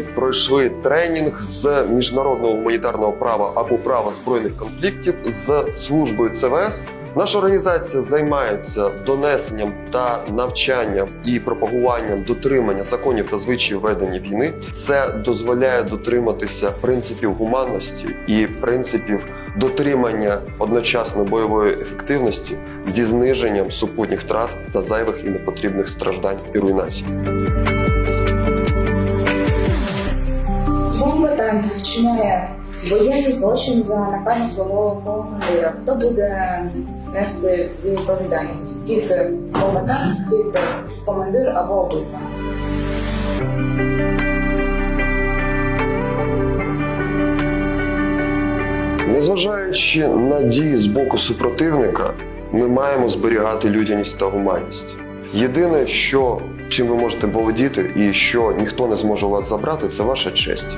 пройшли тренінг з міжнародного гуманітарного права або права збройних конфліктів з службою ЦВС. Наша організація займається донесенням та навчанням і пропагуванням дотримання законів та звичаїв ведення війни. Це дозволяє дотриматися принципів гуманності і принципів дотримання одночасно бойової ефективності зі зниженням супутніх втрат та зайвих і непотрібних страждань і руйнацій. Комбатант вчиняє воєнний злочин за наказом свого командира. Хто буде нести відповідальність? Тільки комбатант, тільки командир або обидва. Незважаючи на дії з боку супротивника, ми маємо зберігати людяність та гуманність. Єдине, що чим ви можете володіти і що ніхто не зможе у вас забрати, це ваша честь.